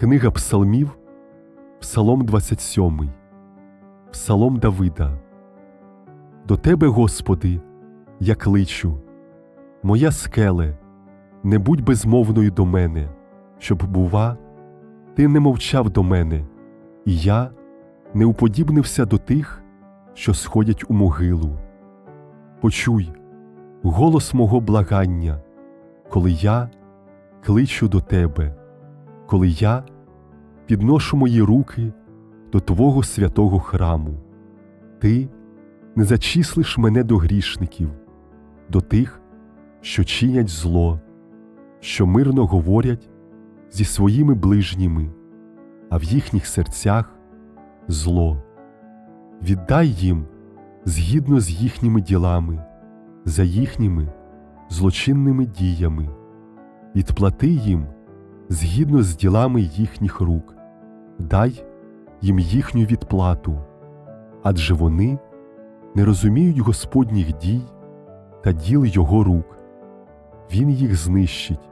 Книга Псалмів, Псалом 27, Псалом Давида. До Тебе, Господи, я кличу, моя скеле, не будь безмовною до мене, щоб, бува, ти не мовчав до мене, і я не уподібнився до тих, що сходять у могилу. Почуй голос мого благання, коли я кличу до Тебе, коли я підношу мої руки до Твого святого храму. Ти не зачислиш мене до грішників, до тих, що чинять зло, що мирно говорять зі своїми ближніми, а в їхніх серцях зло. Віддай їм згідно з їхніми ділами, за їхніми злочинними діями, відплати їм згідно з ділами їхніх рук, дай їм їхню відплату, адже вони не розуміють Господніх дій та діл Його рук. Він їх знищить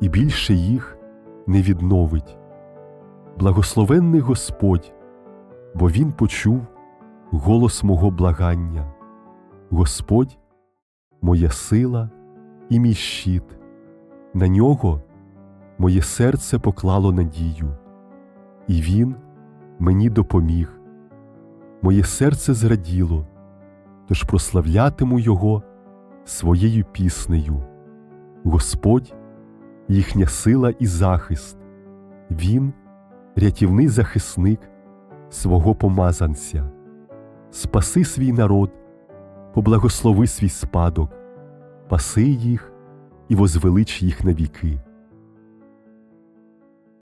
і більше їх не відновить. Благословенний Господь, бо Він почув голос мого благання. Господь моя сила і мій щит, на нього моє серце поклало надію, і Він мені допоміг. Моє серце зраділо, тож прославлятиму Його своєю піснею. Господь їхня сила і захист, Він рятівний захисник свого помазанця. Спаси свій народ, поблагослови свій спадок, паси їх і возвелич їх на віки.